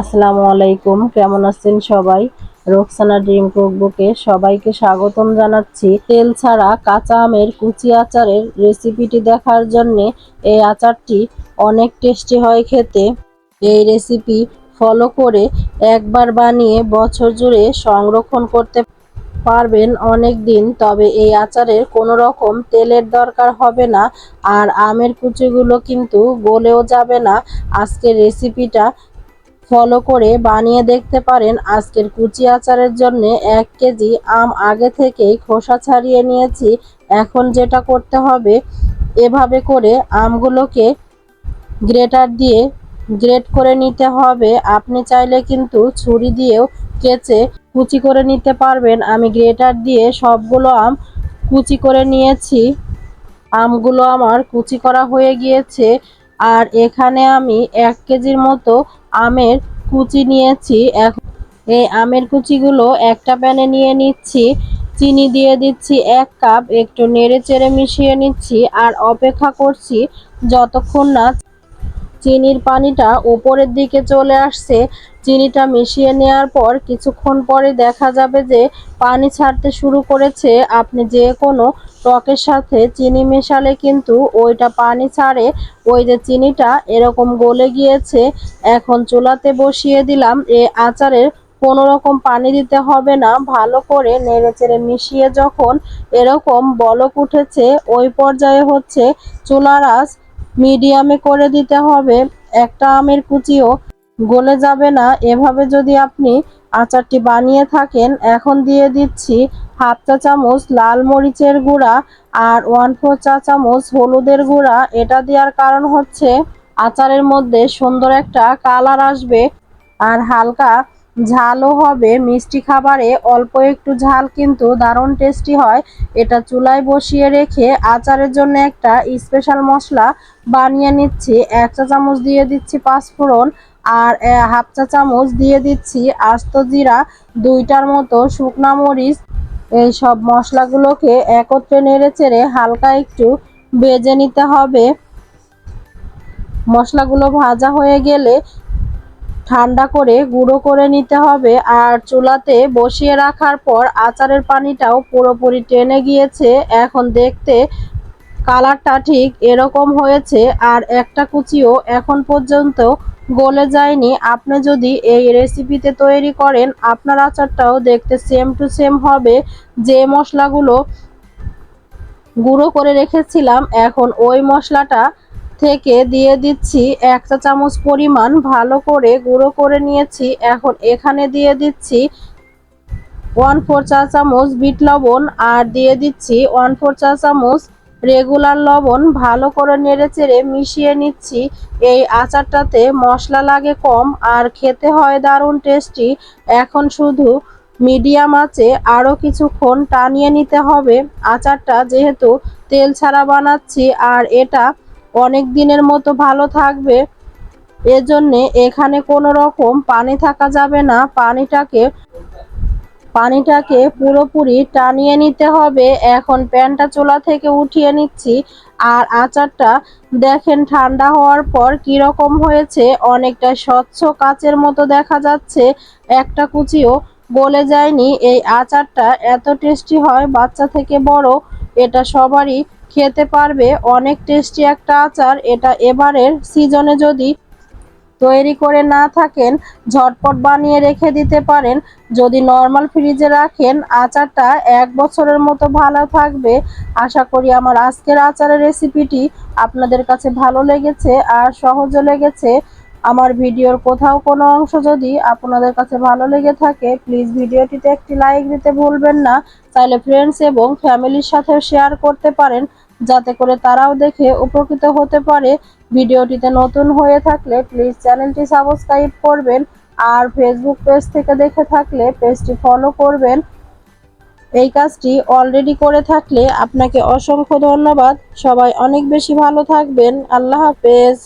আসসালামু আলাইকুম, কেমন আছেন সবাই? রোকসানা ড্রিম কুকবুকে সবাইকে স্বাগতম জানাচ্ছি। তেল ছাড়া কাঁচা আমের কুচি আচারের রেসিপিটি দেখার জন্যে এই আচারটি অনেক টেস্টি হয় খেতে। এই রেসিপি ফলো করে একবার বানিয়ে বছর জুড়ে সংরক্ষণ করতে পারবেন অনেক দিন তবে এই আচারের কোনো রকম তেলের দরকার হবে না। আর আমের কুচিগুলো কিন্তু গলেও যাবে না। আজকের রেসিপিটা ফলো করে বানিয়ে দেখতে পারেন আজকের কুচি আচারের জন্য এক কেজি আম আগে থেকেই খোসা ছাড়িয়ে নিয়েছি। এখন যেটা করতে হবে, এভাবে করে আমগুলোকে গ্রেটার দিয়ে গ্রেট করে নিতে হবে। আপনি চাইলে কিন্তু ছুরি দিয়েও কেচে কুচি করে নিতে পারবেন। আমি গ্রেটার দিয়ে সবগুলো আম কুচি করে নিয়েছি। আমগুলো আমার কুচি করা হয়ে গিয়েছে। আর এখানে আমি এক কেজির মতো আমের কুচি নিয়েছি। এখন এই আমের কুচিগুলো একটা প্যানে নিয়ে নিচ্ছি, চিনি দিয়ে দিচ্ছি এক কাপ, একটু নেড়ে চেড়ে মিশিয়ে নিচ্ছি, আর অপেক্ষা করছি যতক্ষণ না চিনির পানিটা উপরের দিকে চলে আসছে। চিনিটা মিশিয়ে নেওয়ার পর কিছুক্ষণ পরে দেখা যাবে যে পানি ছাড়তে শুরু করেছে। আপনি যে কোনো টকের সাথে চিনি মেশালে কিন্তু ওইটা পানি ছাড়ে। ওই যে চিনিটা এরকম গলে গিয়েছে। এখন চুলাতে বসিয়ে দিলাম। এ আচারের কোনো রকম পানি দিতে হবে না। ভালো করে নেড়ে চেড়ে মিশিয়ে যখন এরকম বলক উঠেছে, ওই পর্যায়ে হচ্ছে চুলার মিডিয়ামে করে দিতে হবে। একটা আমের কুচিও গলে যাবে না। এভাবে যদি আপনি আচারটি বানিয়ে থাকেন, এখন দিয়ে দিচ্ছি হাফ চা চামচ লাল মরিচের গুঁড়া আর ওয়ান ফোর চা চামচ হলুদের গুঁড়া। এটা দেওয়ার কারণ হচ্ছে আচারের মধ্যে সুন্দর একটা কালার আসবে আর হালকা ঝালও হবে, মিষ্টি খাবারে অল্প একটু ঝাল কিন্তু দারুণ টেস্টি হয়। এটা চুলায় বসিয়ে রেখে আচারের জন্য একটা স্পেশাল মশলা বানিয়ে নিচ্ছি। এক চা চামচ দিয়ে দিচ্ছি পাঁচফোড়ন আর হাফ চা চামচ দিয়ে দিচ্ছি আস্ত জিরা, দুইটার মতো শুকনা মরিচ। এই সব মশলাগুলোকে একত্রে নেড়ে চেড়ে হালকা একটু ভেজে নিতে হবে। মশলাগুলো ভাজা হয়ে গেলে ঠান্ডা করে গুঁড়ো করে নিতে হবে আর চুলাতে বসিয়ে রাখার পর আচারের পানিটাও পুরোপুরি টেনে গিয়েছে। এখন দেখতে কালারটা ঠিক এরকম হয়েছে আর একটা কুচিও এখন পর্যন্ত গলে যায়নি। আপনি যদি এই রেসিপিতে তৈরি করেন, আপনার আচারটাও দেখতে সেম টু সেম হবে। যে মশলাগুলো গুঁড়ো করে রেখেছিলাম, এখন ওই মশলাটা থেকে দিয়ে দিচ্ছি এক চা চামচ পরিমাণ ভালো করে গুঁড়ো করে নিয়েছি। এখন এখানে দিয়ে দিচ্ছি ওয়ান ফোর চা চামচ বিট লবণ আর দিয়ে দিচ্ছি ওয়ান ফোর চা চামচ রেগুলার লবণ। ভালো করে নেড়ে চেড়ে মিশিয়ে নিচ্ছি। এই আচারটাতে মশলা লাগে কম আর খেতে হয় দারুণ টেস্টি। এখন শুধু মিডিয়াম আছে আরও কিছুক্ষণ টানিয়ে নিতে হবে। আচারটা যেহেতু তেল ছাড়া বানাচ্ছি আর এটা অনেক দিনের মতো ভালো থাকবে। এজন্যে এখানে কোনো রকম পানি থাকা যাবে না। পানিটাকে পানিটাকে পুরোপুরি টানিয়ে নিতে হবে। এখন প্যানটা চোলা থেকে উঠিয়ে নিচ্ছি। আর আচারটা দেখেন ঠান্ডা হওয়ার পর কি রকম হয়েছে। অনেকটা স্বচ্ছ কাচের মতো দেখা যাচ্ছে। একটা কুচিও গলে যায়নি। এই আচারটা এত টেস্টি হয় বাচ্চা থেকে বড়, এটা সবারই খেতে পারবে। অনেক টেস্টি একটা আচার। এটা এবারের সিজনে যদি তৈরি করে না থাকেন, ঝটপট বানিয়ে রেখে দিতে পারেন। যদি নর্মাল ফ্রিজে রাখেন, আচারটা এক বছরের মতো ভালো থাকবে। আশা করি আমার আজকের আচারের রেসিপিটি আপনাদের কাছে ভালো লেগেছে আর সহজও লেগেছে। আমার ভিডিওর কোথাও কোনো অংশ যদি আপনাদের কাছে ভালো লেগে থাকে, প্লিজ ভিডিওটিতে একটি লাইক দিতে ভুলবেন না। চাইলে ফ্রেন্ডস এবং ফ্যামিলির সাথে শেয়ার করতে পারেন। যাতে করে তারাও দেখে উপকৃত হতে পারে। ভিডিওটিতে নতুন হয়ে থাকলে প্লিজ চ্যানেলটি সাবস্ক্রাইব করবেন আর ফেসবুক পেজ থেকে দেখে থাকলে পেজটি ফলো করবেন। এই কাজটি অলরেডি করে থাকলে আপনাকে অসংখ্য ধন্যবাদ। সবাই অনেক বেশি ভালো থাকবেন। আল্লাহ হাফেজ।